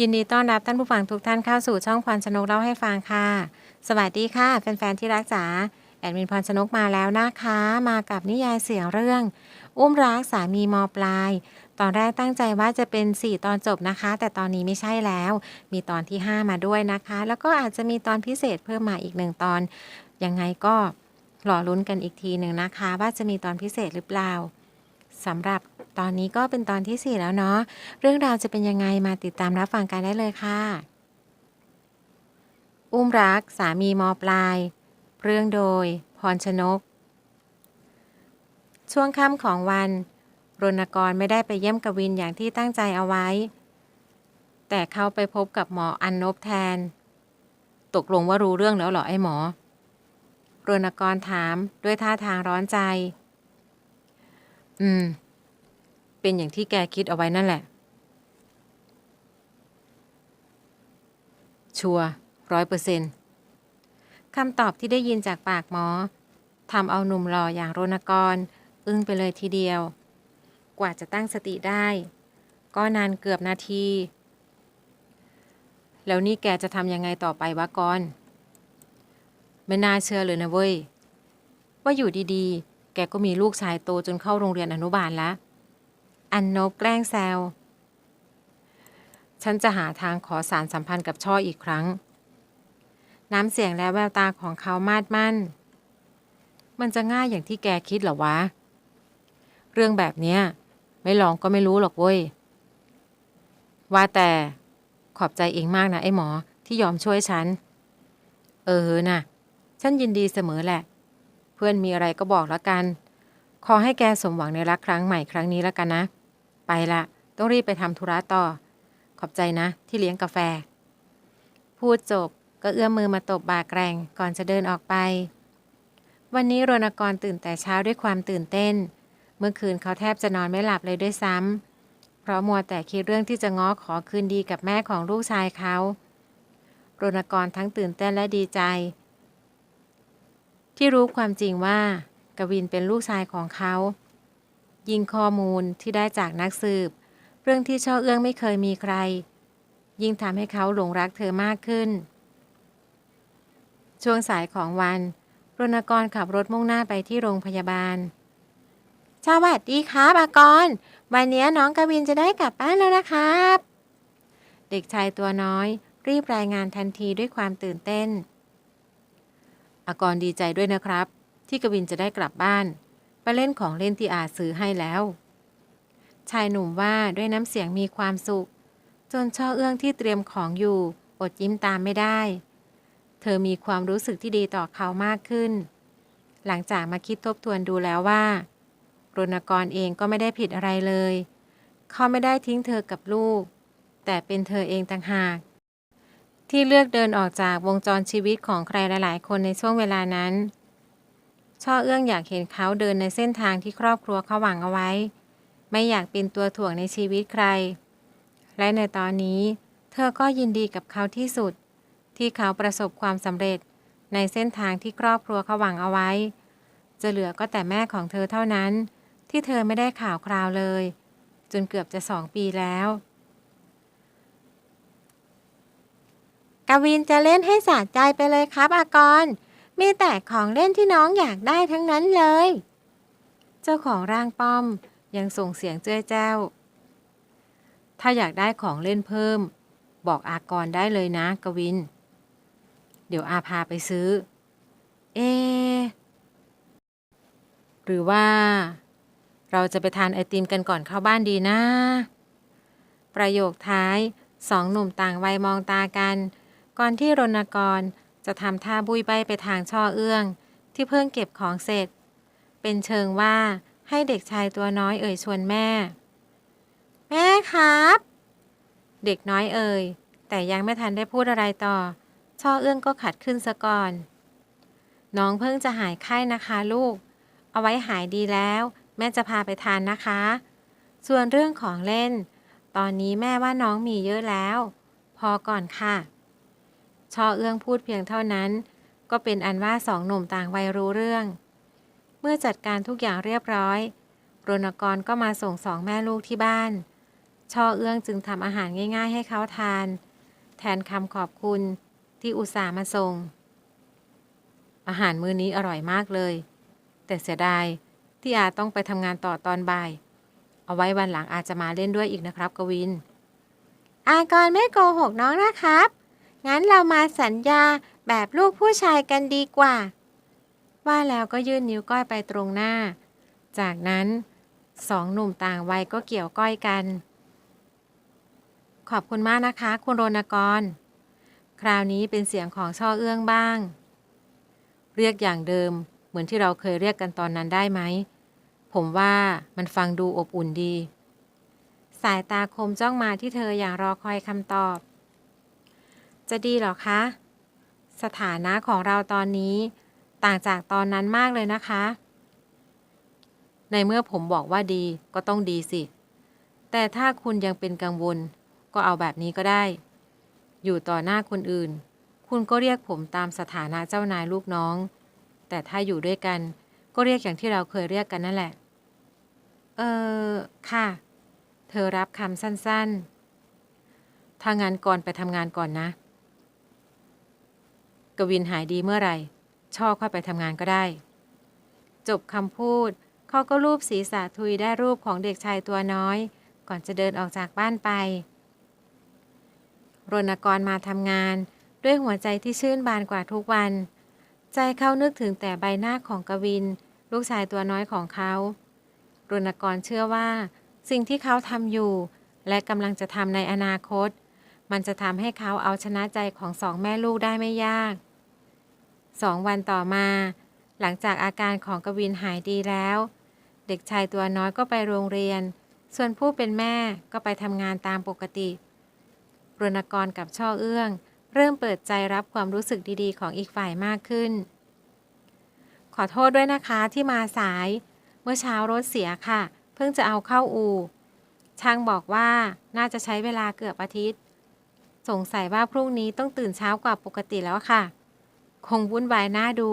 ยินดีต้อนรับท่านผู้ฟังทุกท่านเข้าสู่ช่องพรชนกเล่าให้ฟังค่ะ สวัสดีค่ะ แฟนๆที่รักจ๋าแอดมินพรชนกมาแล้วนะคะ มากับนิยายเสียงเรื่อง อุ้มรักสามีมปลาย ตอนแรกตั้งใจว่าจะเป็น 4 ตอนจบนะคะ แต่ตอนนี้ไม่ใช่แล้ว มีตอนที่ 5 มาด้วยนะคะ แล้วก็อาจจะมีตอนพิเศษเพิ่มมาอีกหนึ่งตอน ยังไงก็รอลุ้นกันอีกทีหนึ่งนะคะ ว่าจะมีตอนพิเศษหรือเปล่าสำหรับ ตอนนี้ก็เป็นตอนที่ 4 แล้วเนาะ เรื่องราวจะเป็นยังไงมาติดตามรับฟังกันได้เลยค่ะ อุ้มรักสามีมอปลาย เรื่องโดย พรชนก ช่วงค่ำของวัน รณกรไม่ได้ไปเยี่ยมกวินอย่างที่ตั้งใจเอาไว้ แต่เขาไปพบกับหมออันนบแทน ตกลงว่ารู้เรื่องแล้วเหรอไอ้หมอ รณกรถามด้วยท่าทางร้อนใจ อืม เป็นอย่างที่แกคิดเอาไว้นั่นแหละ ชัวร้อยเปอร์เซนต์คำตอบที่ได้ยินจากปากหมอทำเอาหนุ่มหล่ออย่างโรณกร อึ้งไปเลยทีเดียว กว่าจะตั้งสติได้ ก็นานเกือบนาที แล้วนี่แกจะทำยังไงต่อไปวะกอนไม่น่าเชื่อเลยนะเว้ย ว่าอยู่ดีๆ แกก็มีลูกชายโตจนเข้าโรงเรียนอนุบาลแล้ว อันนบแกล้งแซว ฉันจะหาทางขอสารสัมพันธ์กับช่ออีกครั้ง น้ำเสียงและแววตาของเขามาดมั่น มันจะง่ายอย่างที่แกคิดเหรอวะ เรื่องแบบเนี้ย ไม่ลองก็ไม่รู้หรอกเว้ย ว่าแต่ขอบใจเองมากนะไอ้หมอที่ยอมช่วยฉัน เออนะฉันยินดีเสมอแหละ เพื่อนมีอะไรก็บอกแล้วกัน ขอให้แกสมหวังในรักครั้งใหม่ครั้งนี้แล้วกันนะ ไปละต้องรีบไปทำธุระต่อ ขอบใจนะที่เลี้ยงกาแฟ พูดจบก็เอื้อมมือมาตบบ่าแกรงก่อนจะเดินออกไป วันนี้รณกรตื่นแต่เช้าด้วยความตื่นเต้น เมื่อคืนเขาแทบจะนอนไม่หลับเลยด้วยซ้ำเพราะมัวแต่คิดเรื่องที่จะง้อขอคืนดีกับแม่ของลูกชายเขารณกรทั้งตื่นเต้นและดีใจ ที่รู้ความจริงว่ากวินเป็นลูกชายของเขา ยิ่งข้อมูลที่ได้จากนักสืบ เรื่องที่ช่อเอื้องไม่เคยมีใคร ยิ่งทำให้เขาหลงรักเธอมากขึ้น ช่วงสายของวันรณกรขับรถมุ่งหน้าไปที่โรงพยาบาล สวัสดีครับอากร วันนี้น้องกวินจะได้กลับบ้านแล้วนะครับ เด็กชายตัวน้อย รีบรายงานทันทีด้วยความตื่นเต้น อากรดีใจด้วยนะครับ ที่กวินจะได้กลับบ้าน เล่นของเล่นที่อาซื้อให้แล้ว ชายหนุ่มว่าด้วยน้ำเสียงมีความสุข จนช่อเอื้องที่เตรียมของอยู่ อดยิ้มตามไม่ได้ เธอมีความรู้สึกที่ดีต่อเขามากขึ้น หลังจากมาคิดทบทวนดูแล้วว่ารณกรเองก็ไม่ได้ผิดอะไรเลย เขาไม่ได้ทิ้งเธอกับลูก แต่เป็นเธอเองต่างหาก ที่เลือกเดินออกจากวงจรชีวิตของใครหลาย ๆ คนในช่วงเวลานั้น ช่อเอื้องอยากเห็นเขาเดินในเส้นทางที่ครอบครัวเขาหวังเอาไว้ ไม่อยากเป็นตัวถ่วงในชีวิตใคร และในตอนนี้ เธอก็ยินดีกับเขาที่สุด ที่เขาประสบความสำเร็จในเส้นทางที่ครอบครัวเขาหวังเอาไว้ จะเหลือก็แต่แม่ของเธอเท่านั้น ที่เธอไม่ได้ข่าวคราวเลย จนเกือบจะสองปีแล้วกวินจะเล่นให้สะใจไปเลยครับอากร มีแต่ของเล่นที่น้องอยากได้ทั้งนั้นเลย เจ้าของร่างป้อมยังส่งเสียงเจ้ยแจ้วถ้าอยากได้ของเล่นเพิ่ม บอกอากรได้เลยนะกวิน เดี๋ยวอาพาไปซื้อ เอ หรือว่า เราจะไปทานไอติมกันก่อนเข้าบ้านดีนะ ประโยคท้ายสองหนุ่มต่างวัยมองตากัน ก่อนที่รณกร จะทำท่าบุยใบไปทางช่อเอื้อง ที่เพิ่งเก็บของเสร็จ เป็นเชิงว่าให้เด็กชายตัวน้อยเอ่ยชวนแม่ แม่ครับ เด็กน้อยเอ่ย แต่ยังไม่ทันได้พูดอะไรต่อ ช่อเอื้องก็ขัดขึ้นซะก่อน น้องเพิ่งจะหายไข้นะคะลูก เอาไว้หายดีแล้ว แม่จะพาไปทานนะคะ ส่วนเรื่องของเล่น ตอนนี้แม่ว่าน้องมีเยอะแล้ว พอก่อนค่ะ ช่อเอื้องพูดเพียงเท่านั้น ก็เป็นอันว่าสองหนุ่มต่างวัยรู้เรื่อง เมื่อจัดการทุกอย่างเรียบร้อยรณกรก็มาส่งสองแม่ลูกที่บ้าน ช่อเอื้องจึงทำอาหารง่ายๆให้เขาทาน แทนคำขอบคุณที่อุตส่าห์มาส่ง อาหารมื้อนี้อร่อยมากเลย แต่เสียดายที่อาต้องไปทำงานต่อตอนบ่าย เอาไว้วันหลังอาจจะมาเล่นด้วยอีกนะครับกวิน อากรไม่โกหกน้องนะครับ งั้นเรามาสัญญาแบบลูกผู้ชายกันดีกว่า ว่าแล้วก็ยื่นนิ้วก้อยไปตรงหน้า จากนั้นสองหนุ่มต่างวัยก็เกี่ยวก้อยกัน ขอบคุณมากนะคะ คุณโรณกร คราวนี้เป็นเสียงของช่อเอื้องบ้าง เรียกอย่างเดิม เหมือนที่เราเคยเรียกกันตอนนั้นได้ไหม ผมว่ามันฟังดูอบอุ่นดี สายตาคมจ้องมาที่เธออย่างรอคอยคำตอบ จะดีหรอคะ สถานะของเราตอนนี้ ต่างจากตอนนั้นมากเลยนะคะ ในเมื่อผมบอกว่าดีก็ต้องดีสิ แต่ถ้าคุณยังเป็นกังวล ก็เอาแบบนี้ก็ได้ อยู่ต่อหน้าคนอื่น คุณก็เรียกผมตามสถานะเจ้านายลูกน้อง แต่ถ้าอยู่ด้วยกัน ก็เรียกอย่างที่เราเคยเรียกกันนั่นแหละ เออค่ะ เธอรับคำสั้นๆถ้างั้นก่อนไปทำงานก่อนนะ กวินหายดีเมื่อไหร่ ช่อค่อยไปทำงานก็ได้ จบคำพูด เขาก็รูปศีรษะทุยได้รูปของเด็กชายตัวน้อย ก่อนจะเดินออกจากบ้านไป รณกรมาทำงาน ด้วยหัวใจที่ชื่นบานกว่าทุกวัน ใจเขานึกถึงแต่ใบหน้าของกวิน ลูกชายตัวน้อยของเขารณกรเชื่อว่า สิ่งที่เขาทำอยู่ และกำลังจะทำในอนาคตมันจะทำให้เขาเอาชนะใจของสองแม่ลูกได้ไม่ยาก สองวันต่อมา หลังจากอาการของกวินหายดีแล้ว เด็กชายตัวน้อยก็ไปโรงเรียน ส่วนผู้เป็นแม่ก็ไปทำงานตามปกติรณกรกับช่อเอื้อง เริ่มเปิดใจรับความรู้สึกดีๆ ของอีกฝ่ายมากขึ้น ขอโทษด้วยนะคะที่มาสาย เมื่อเช้ารถเสียค่ะ เพิ่งจะเอาเข้าอู่ช่างบอกว่าน่าจะใช้เวลาเกือบอาทิตย์ สงสัยว่าพรุ่งนี้ต้องตื่นเช้ากว่าปกติแล้วค่ะ คงวุ่นวายน่าดู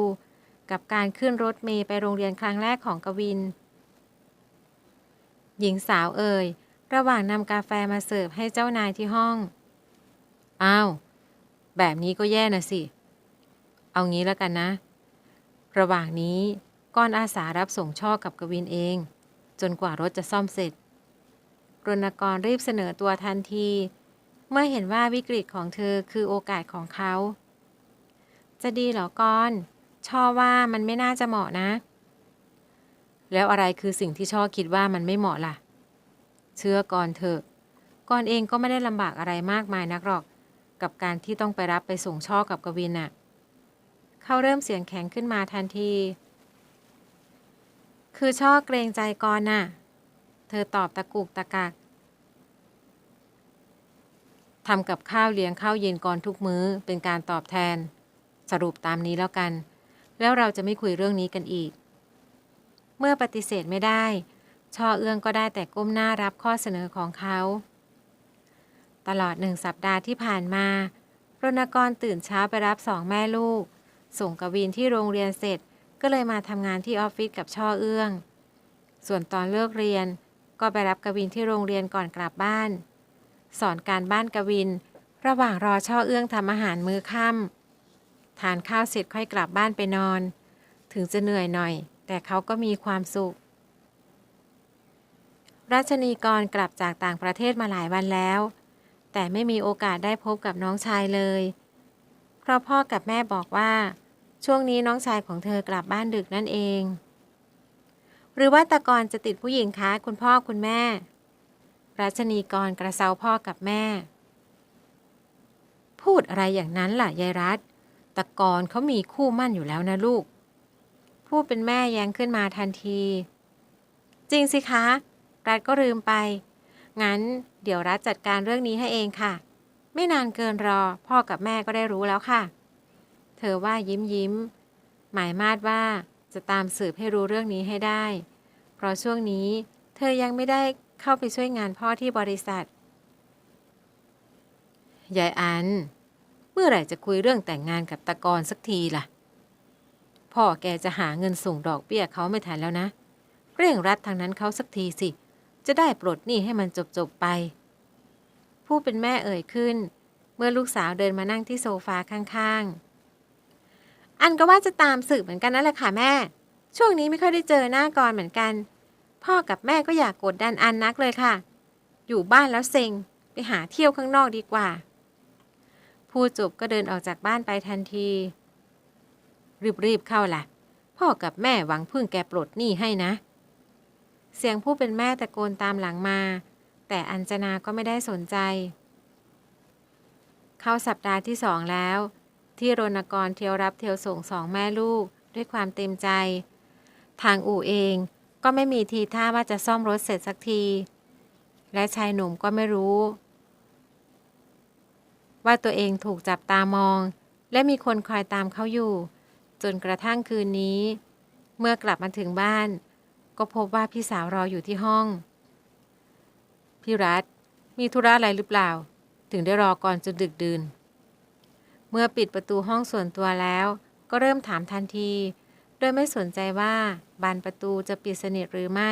กับการขึ้นรถเมย์ไปโรงเรียนครั้งแรกของกวิน หญิงสาวเอ่ย ระหว่างนำกาแฟมาเสิร์ฟให้เจ้านายที่ห้อง อ้าว แบบนี้ก็แย่นะสิ เอางี้แล้วกันนะ ระหว่างนี้ก้อนอาสารับส่งช่อกับกวินเอง จนกว่ารถจะซ่อมเสร็จรณกรรีบเสนอตัวทันที เมื่อเห็นว่าวิกฤตของเธอคือโอกาสของเขา จะดีเหรอกอนช่อว่ามันไม่น่าจะเหมาะนะ แล้วอะไรคือสิ่งที่ช่อคิดว่ามันไม่เหมาะล่ะ เชื่อก่อนเถอะก่อนเองก็ไม่ได้ลำบากอะไรมากมายนักหรอก กับการที่ต้องไปรับไปส่งช่อกับกวินน่ะ เขาเริ่มเสียงแข็งขึ้นมาทันที คือช่อเกรงใจก่อนน่ะ เธอตอบตะกุกตะกักทำกับข้าวเลี้ยงข้าวเย็นก่อนทุกมื้อเป็นการตอบแทน สรุปตามนี้แล้วกัน แล้วเราจะไม่คุยเรื่องนี้กันอีก เมื่อปฏิเสธไม่ได้ ชอเอื้องก็ได้แต่ก้มหน้ารับข้อเสนอของเขา ตลอดหนึ่งสัปดาห์ที่ผ่านมารณกรตื่นเช้าไปรับสองแม่ลูก ส่งกวินที่โรงเรียนเสร็จก็เลยมาทำงานที่ออฟฟิศกับช่อเอื้อง ส่วนตอนเลิกเรียน ก็ไปรับกวินที่โรงเรียนก่อนกลับบ้าน สอนการบ้านกวิน ระหว่างรอช่อเอื้องทำอาหารมื้อค่ำ ทานข้าวเสร็จค่อยกลับบ้านไปนอน ถึงจะเหนื่อยหน่อย แต่เขาก็มีความสุข รัชนีกรกลับจากต่างประเทศมาหลายวันแล้ว แต่ไม่มีโอกาสได้พบกับน้องชายเลย เพราะพ่อกับแม่บอกว่า ช่วงนี้น้องชายของเธอกลับบ้านดึกนั่นเอง หรือว่าตะกรจะติดผู้หญิงคะคุณพ่อคุณแม่ รัชนีกรกระเซาพ่อกับแม่ พูดอะไรอย่างนั้นล่ะยายรัต ตะกรเขามีคู่มั่นอยู่แล้วนะลูก ผู้เป็นแม่แย้งขึ้นมาทันที จริงสิคะ รัฐก็ลืมไป งั้นเดี๋ยวรัฐจัดการเรื่องนี้ให้เองค่ะ ไม่นานเกินรอพ่อกับแม่ก็ได้รู้แล้วค่ะ เธอว่ายิ้มยิ้ม หมายมาดว่าจะตามสืบให้รู้เรื่องนี้ให้ได้ เพราะช่วงนี้เธอยังไม่ได้เข้าไปช่วยงานพ่อที่บริษัทยายอัน เมื่อไหร่จะคุยเรื่องแต่งงานกับตะกรสักทีล่ะ พ่อแกจะหาเงินส่งดอกเบี้ยเขาไม่ทันแล้วนะ เร่งรัดทางนั้นเขาสักทีสิ จะได้ปลดหนี้ให้มันจบๆไป ผู้เป็นแม่เอ่ยขึ้น เมื่อลูกสาวเดินมานั่งที่โซฟาข้างๆ อันก็ว่าจะตามสืบเหมือนกันนั่นแหละค่ะแม่ ช่วงนี้ไม่ค่อยได้เจอหน้ากรเหมือนกัน พ่อกับแม่ก็อยากกดดันอันนักเลยค่ะ อยู่บ้านแล้วเซ็งไปหาเที่ยวข้างนอกดีกว่า พูดจบก็เดินออกจากบ้านไปทันที รีบๆเข้าล่ะ พ่อกับแม่หวังพึ่งแกปลดหนี้ให้นะ เสียงผู้เป็นแม่ตะโกนตามหลังมา แต่อัญจนาก็ไม่ได้สนใจ เข้าสัปดาห์ที่สองแล้ว ที่รณกรเที่ยวรับเที่ยวส่งสองแม่ลูกด้วยความเต็มใจ ทางอู่เองก็ไม่มีทีท่าว่าจะซ่อมรถเสร็จสักที และชายหนุ่มก็ไม่รู้ ว่าตัวเองถูกจับตามอง และมีคนคอยตามเขาอยู่ จนกระทั่งคืนนี้ เมื่อกลับมาถึงบ้าน ก็พบว่าพี่สาวรออยู่ที่ห้อง พี่รัฐมีธุระอะไรหรือเปล่า ถึงได้รอก่อนจนดึกดื่น เมื่อปิดประตูห้องส่วนตัวแล้ว ก็เริ่มถามทันที โดยไม่สนใจว่าบานประตูจะปิดสนิทหรือไม่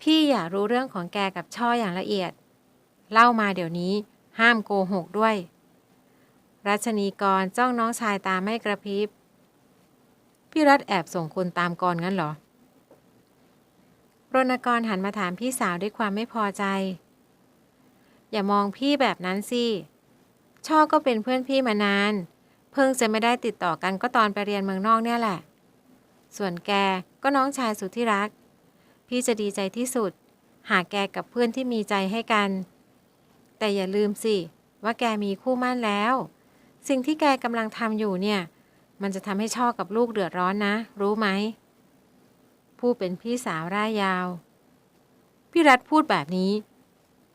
พี่อยากรู้เรื่องของแกกับช่ออย่างละเอียด เล่ามาเดี๋ยวนี้ ห้ามโกหกด้วย รัชนีกรจ้องน้องชายตาไม่กระพริบ พี่รัฐแอบส่งคนตามกรงั้นเหรอรณกรหันมาถามพี่สาวด้วยความไม่พอใจ อย่ามองพี่แบบนั้นสิ ช่อก็เป็นเพื่อนพี่มานาน เพิ่งจะไม่ได้ติดต่อกันก็ตอนไปเรียนเมืองนอกเนี่ยแหละ ส่วนแกก็น้องชายสุดที่รัก พี่จะดีใจที่สุด หากแกกับเพื่อนที่มีใจให้กัน แต่อย่าลืมสิ ว่าแกมีคู่มั่นแล้ว สิ่งที่แกกำลังทำอยู่เนี่ย มันจะทำให้ช่อกับลูกเดือดร้อนนะ รู้ไหม ผู้เป็นพี่สาวร่ายยาว พี่รัฐพูดแบบนี้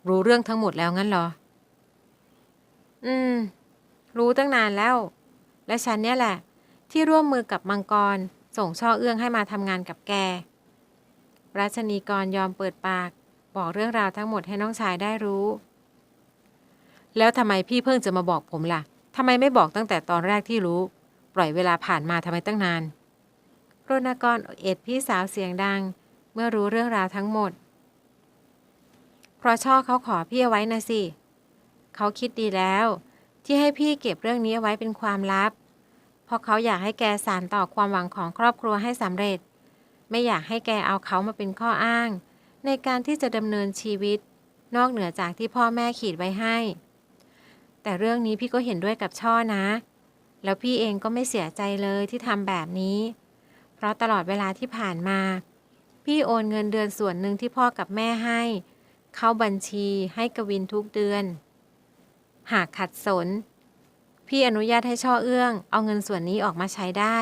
รู้เรื่องทั้งหมดแล้วงั้นเหรอ อืม รู้ตั้งนานแล้ว และฉันเนี่ยแหละ ที่ร่วมมือกับมังกร ส่งช่อเอื้องให้มาทำงานกับแกรัชนีกรยอมเปิดปาก บอกเรื่องราวทั้งหมดให้น้องชายได้รู้ แล้วทำไมพี่เพิ่งจะมาบอกผมล่ะทำไมไม่บอกตั้งแต่ตอนแรกที่รู้ ปล่อยเวลาผ่านมาทำไมตั้งนานรณกรเอ็ดพี่สาวเสียงดัง เมื่อรู้เรื่องราวทั้งหมด เพราะช่อเขาขอพี่เอาไว้นะสิ เขาคิดดีแล้ว ที่ให้พี่เก็บเรื่องนี้ไว้เป็นความลับ เพราะเขาอยากให้แกสานต่อความหวังของครอบครัวให้สำเร็จ ไม่อยากให้แกเอาเขามาเป็นข้ออ้าง ในการที่จะดำเนินชีวิต นอกเหนือจากที่พ่อแม่ขีดไว้ให้ แต่เรื่องนี้พี่ก็เห็นด้วยกับช่อนะ แล้วพี่เองก็ไม่เสียใจเลยที่ทำแบบนี้ เพราะตลอดเวลาที่ผ่านมา พี่โอนเงินเดือนส่วนหนึ่งที่พ่อกับแม่ให้ เข้าบัญชีให้กวินทุกเดือน หากขัดสน พี่อนุญาตให้ช่อเอื้อง เอาเงินส่วนนี้ออกมาใช้ได้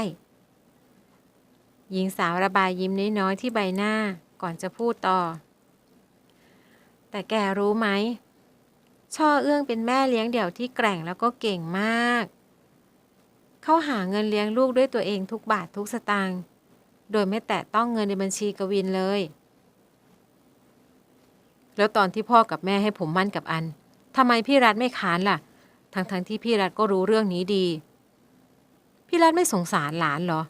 หญิงสาวระบายยิ้มน้อยๆที่ใบหน้าก่อนจะพูดต่อ แต่แกรู้ไหม ช่อเอื้องเป็นแม่เลี้ยงเดี่ยวที่แกร่งแล้วก็เก่งมาก เขาหาเงินเลี้ยงลูกด้วยตัวเองทุกบาททุกสตางค์โดยไม่แตะต้องเงินในบัญชีกวินเลย แล้วตอนที่พ่อกับแม่ให้ผมมั่นกับอันทำไมพี่รัฐไม่ค้านล่ะ ทั้งๆทที่พี่รัฐก็รู้เรื่องนี้ดี พี่รัฐไม่สงสารหลานเหรอ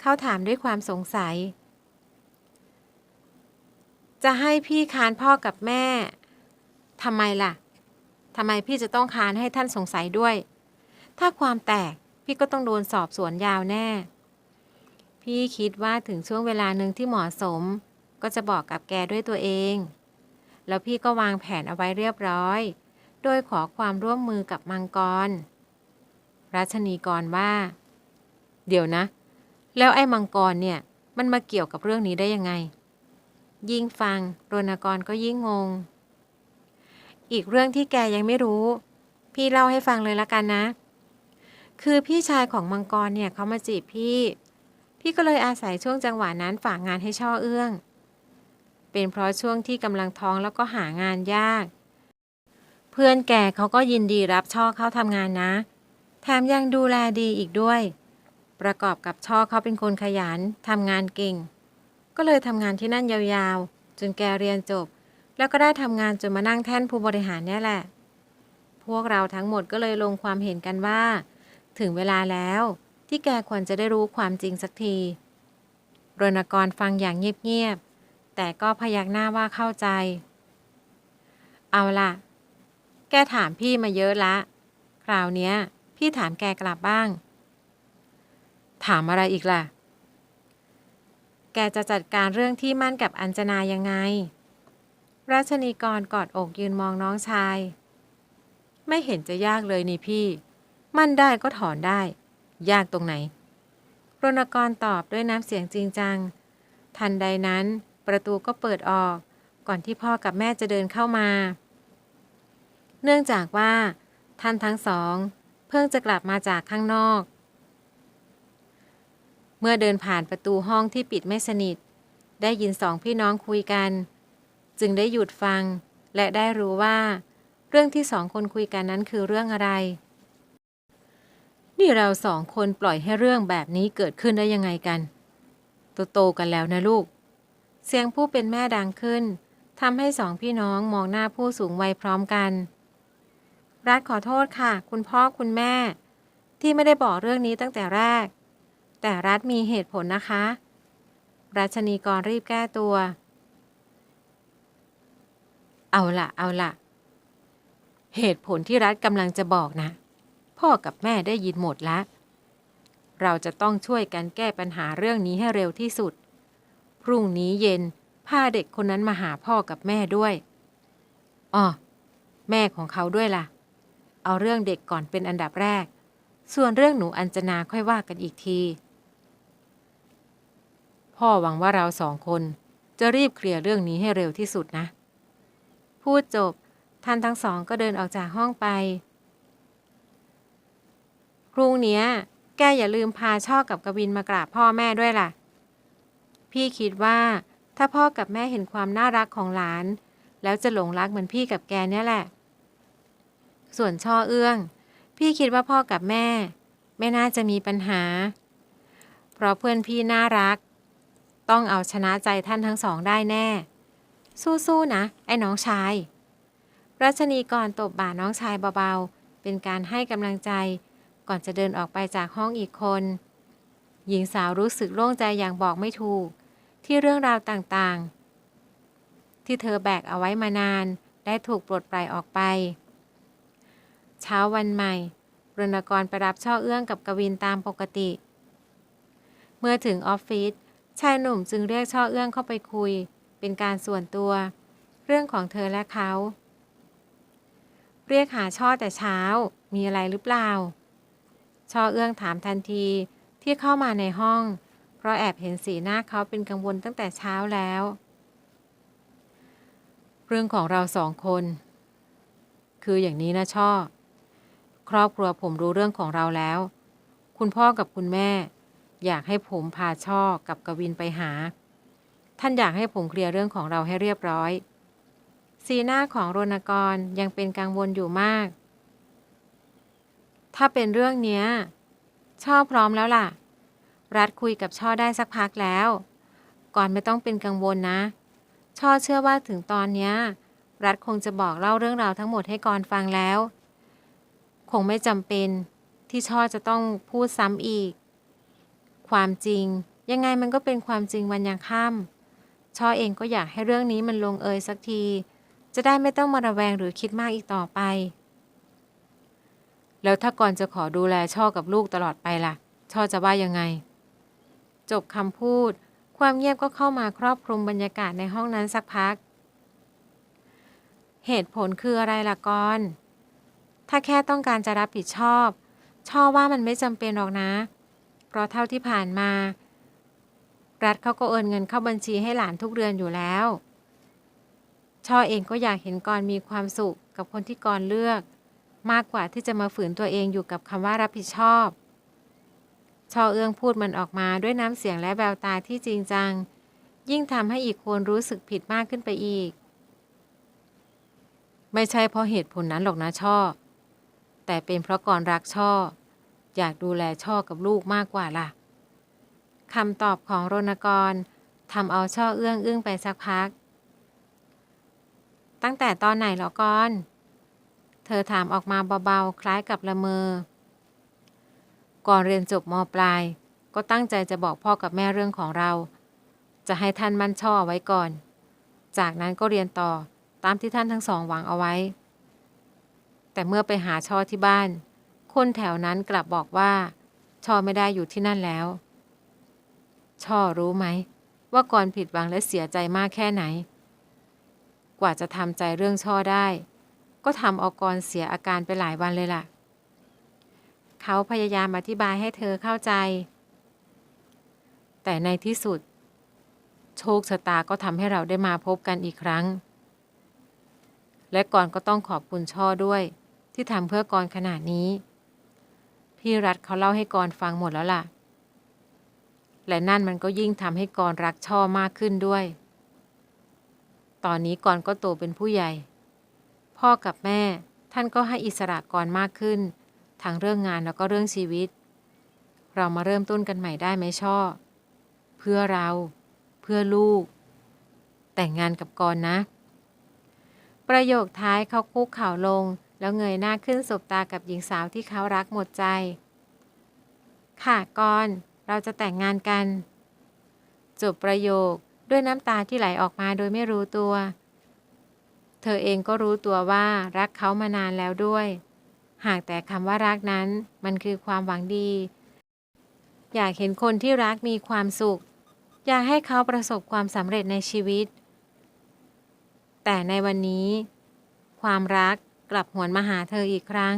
เขาถามด้วยความสงสัย จะให้พี่ค้านพ่อกับแม่ ทำไมล่ะทำไมพี่จะต้องค้านให้ท่านสงสัยด้วย ถ้าความแตกพี่ก็ต้องโดนสอบสวนยาวแน่ พี่คิดว่าถึงช่วงเวลาหนึ่งที่เหมาะสม ก็จะบอกกับแกด้วยตัวเอง แล้วพี่ก็วางแผนเอาไว้เรียบร้อย โดยขอความร่วมมือกับมังกร รัชนีกรว่า เดี๋ยวนะ แล้วไอ้มังกรเนี่ย มันมาเกี่ยวกับเรื่องนี้ได้ยังไง ยิ่งฟังรณกรก็ยิ่งงง อีกเรื่องที่แกยังไม่รู้ พี่เล่าให้ฟังเลยละกันนะ คือพี่ชายของมังกรเนี่ยเขามาจีบพี่ พี่ก็เลยอาศัยช่วงจังหวะนั้นฝากงานให้ช่อเอื้อง เป็นเพราะช่วงที่กำลังท้องแล้วก็หางานยาก เพื่อนแกเขาก็ยินดีรับช่อเข้าทำงานนะ แถมยังดูแลดีอีกด้วย ประกอบกับช่อเขาเป็นคนขยันทำงานเก่ง ก็เลยทำงานที่นั่นยาวๆ จนแกเรียนจบ แล้วก็ได้ทำงานจนมานั่งแท่นผู้บริหารเนี่ยแหละ พวกเราทั้งหมดก็เลยลงความเห็นกันว่า ถึงเวลาแล้วที่แกควรจะได้รู้ความจริงสักทีรณกรฟังอย่างเงียบๆ แต่ก็พยักหน้าว่าเข้าใจ เอาล่ะ แกถามพี่มาเยอะละ คราวเนี้ย พี่ถามแกกลับบ้าง ถามอะไรอีกล่ะ แกจะจัดการเรื่องที่มั่นกับอัญจนายังไง ราชนีกรกอดอกยืนมองน้องชาย ไม่เห็นจะยากเลยนี่พี่ มั่นได้ก็ถอนได้ ยากตรงไหนรณกรตอบด้วยน้ำเสียงจริงจัง ทันใดนั้น ประตูก็เปิดออก ก่อนที่พ่อกับแม่จะเดินเข้ามา เนื่องจากว่า ท่านทั้งสอง เพิ่งจะกลับมาจากข้างนอก เมื่อเดินผ่านประตูห้องที่ปิดไม่สนิท ได้ยินสองพี่น้องคุยกัน จึงได้หยุดฟัง และได้รู้ว่า เรื่องที่สองคนคุยกันนั้นคือเรื่องอะไร นี่เราสองคนปล่อยให้เรื่องแบบนี้เกิดขึ้นได้ยังไงกันโตๆกันแล้วนะลูก เสียงผู้เป็นแม่ดังขึ้นทำให้สองพี่น้องมองหน้าผู้สูงวัยพร้อมกัน รัฐขอโทษค่ะ คุณพ่อคุณแม่ ที่ไม่ได้บอกเรื่องนี้ตั้งแต่แรก แต่รัฐมีเหตุผลนะคะ รัชนีกรรีบแก้ตัว เอาละเอาละเหตุผลที่รัฐกำลังจะบอกนะ พ่อกับแม่ได้ยินหมดแล้วเราจะต้องช่วยกันแก้ปัญหาเรื่องนี้ให้เร็วที่สุด พรุ่งนี้เย็นพาเด็กคนนั้นมาหาพ่อกับแม่ด้วยอ๋อแม่ของเขาด้วยล่ะ เอาเรื่องเด็กก่อนเป็นอันดับแรก ส่วนเรื่องหนูอัญจนาค่อยว่ากันอีกที พ่อหวังว่าเราสองคนจะรีบเคลียร์เรื่องนี้ให้เร็วที่สุดนะ พูดจบ ท่านทั้งสองก็เดินออกจากห้องไป พรุ่งเนี้ยแกอย่าลืมพาช่อกับกวินมากราบพ่อแม่ด้วยล่ะ พี่คิดว่าถ้าพ่อกับแม่เห็นความน่ารักของหลาน แล้วจะหลงรักเหมือนพี่กับแกเนี่ยแหละ ส่วนช่อเอื้อง พี่คิดว่าพ่อกับแม่ ไม่น่าจะมีปัญหา เพราะเพื่อนพี่น่ารัก ต้องเอาชนะใจท่านทั้งสองได้แน่ สู้ๆนะ ไอ้น้องชาย รัชนีก่อนตบบ่าน้องชายเบาๆ เป็นการให้กำลังใจ ก่อนจะเดินออกไปจากห้องอีกคน หญิงสาวรู้สึกโล่งใจอย่างบอกไม่ถูก ที่เรื่องราวต่างๆ ที่เธอแบกเอาไว้มานาน ได้ถูกปลดปล่อยออกไป เช้าวันใหม่รณกรไปรับช่อเอื้องกับกวินตามปกติ เมื่อถึงออฟฟิศชายหนุ่มจึงเรียกช่อเอื้องเข้าไปคุย เป็นการส่วนตัว เรื่องของเธอและเขา เรียกหาช่อแต่เช้า มีอะไรหรือเปล่า ช่อเอื้องถามทันทีที่เข้ามาในห้อง เพราะแอบเห็นสีหน้าเขาเป็นกังวลตั้งแต่เช้าแล้ว เรื่องของเราสองคน คืออย่างนี้นะช่อ ครอบครัวผมรู้เรื่องของเราแล้ว คุณพ่อกับคุณแม่ อยากให้ผมพาช่อกับกวินไปหา ท่านอยากให้ผมเคลียร์เรื่องของเราให้เรียบร้อย สีหน้าของรณกรยังเป็นกังวลอยู่มาก ถ้าเป็นเรื่องเนี้ย ช่อพร้อมแล้วล่ะ รัฐคุยกับช่อได้สักพักแล้ว ก่อนไม่ต้องเป็นกังวลนะ ช่อเชื่อว่าถึงตอนเนี้ย รัฐคงจะบอกเล่าเรื่องราวทั้งหมดให้กรฟังแล้ว คงไม่จำเป็นที่ช่อจะต้องพูดซ้ำอีก ความจริงยังไงมันก็เป็นความจริงวันยังค่ำ ช่อเองก็อยากให้เรื่องนี้มันลงเอยสักที จะได้ไม่ต้องมาระแวงหรือคิดมากอีกต่อไป แล้วถ้ากรจะขอดูแลช่อกับลูกตลอดไปล่ะ ช่อจะว่ายังไง จบคำพูด ความเงียบก็เข้ามาครอบคลุมบรรยากาศในห้องนั้นสักพัก เหตุผลคืออะไรล่ะกรถ้าแค่ต้องการจะรับผิดชอบ ช่อว่ามันไม่จำเป็นหรอกนะ เพราะเท่าที่ผ่านมา รัฐเขาก็โอนเงินเข้าบัญชีให้หลานทุกเดือนอยู่แล้ว ช่อเองก็อยากเห็นกรมีความสุขกับคนที่กรเลือก มากกว่าที่จะมาฝืนตัวเองอยู่กับคำว่ารับผิดชอบ ช่อเอื้องพูดมันออกมาด้วยน้ำเสียงและแววตาที่จริงจัง ยิ่งทำให้อีกคนรู้สึกผิดมากขึ้นไปอีก ไม่ใช่เพราะเหตุผลนั้นหรอกนะช่อ แต่เป็นเพราะกรรักช่อ อยากดูแลช่อกับลูกมากกว่าล่ะ คำตอบของรณกรทำเอาช่อเอื้องอึ้งไปสักพัก ตั้งแต่ตอนไหนหรอกรเธอถามออกมาเบาๆ คล้ายกับละเมอ ก่อนเรียนจบมปลาย ก็ตั้งใจจะบอกพ่อกับแม่เรื่องของเรา จะให้ท่านมั่นช่อไว้ก่อน จากนั้นก็เรียนต่อตามที่ท่านทั้งสองหวังเอาไว้ แต่เมื่อไปหาช่อที่บ้าน คนแถวนั้นกลับบอกว่า ช่อไม่ได้อยู่ที่นั่นแล้ว ช่อรู้ไหม ว่ากรผิดหวังและเสียใจมากแค่ไหน กว่าจะทำใจเรื่องช่อได้ ก็ทำเอากรเสียอาการไปหลายวันเลยล่ะ เขาพยายามอธิบายให้เธอเข้าใจ แต่ในที่สุด โชคชะตาก็ทำให้เราได้มาพบกันอีกครั้ง และก่อนก็ต้องขอบคุณช่อด้วย ที่ทำเพื่อกรขนาดนี้ พี่รัฐเขาเล่าให้กรฟังหมดแล้วล่ะ และนั่นมันก็ยิ่งทำให้กรรักช่อมากขึ้นด้วย ตอนนี้กรก็โตเป็นผู้ใหญ่ พ่อกับแม่ท่านก็ให้อิสระกรมากขึ้น ทั้งเรื่องงานแล้วก็เรื่องชีวิต เรามาเริ่มต้นกันใหม่ได้ไหมช่อ เพื่อเรา เพื่อลูก แต่งงานกับกรนะ ประโยคท้ายเขาคุกเข่าลง แล้วเงยหน้าขึ้นสบตากับหญิงสาวที่เขารักหมดใจ ค่ะกร เราจะแต่งงานกัน จบประโยคด้วยน้ำตาที่ไหลออกมาโดยไม่รู้ตัว เธอเองก็รู้ตัวว่ารักเขามานานแล้วด้วย หากแต่คำว่ารักนั้นมันคือความหวังดี อยากเห็นคนที่รักมีความสุข อยากให้เขาประสบความสำเร็จในชีวิต แต่ในวันนี้ ความรักกลับหวนมาหาเธออีกครั้ง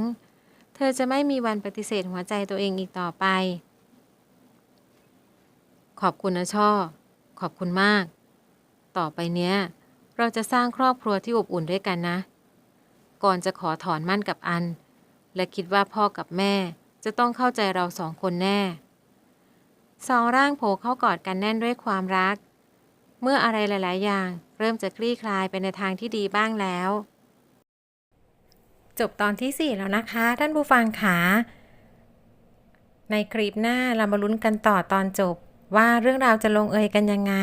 เธอจะไม่มีวันปฏิเสธหัวใจตัวเองอีกต่อไป อบคุณนะช่อ ขอบคุณมาก ต่อไปเนี้ย เราจะสร้างครอบครัวที่อบอุ่นด้วยกันนะ ก่อนจะขอถอนมั่นกับอัน และคิดว่าพ่อกับแม่จะต้องเข้าใจเราสองคนแน่ สองร่างโผล่เข้ากอดกันแน่นด้วยความรัก เมื่ออะไรหลาย ๆ อย่าง เริ่มจะคลี่คลายไปในทางที่ดีบ้างแล้ว จบตอนที่ 4 แล้วนะคะ ท่านผู้ฟังขาในคลิปหน้าเรามาลุ้นกันต่อตอนจบ ว่าเรื่องราวจะลงเอยกันยังไง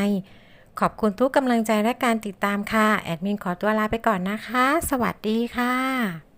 ขอบคุณทุกกำลังใจและการติดตามค่ะ แอดมินขอตัวลาไปก่อนนะคะ สวัสดีค่ะ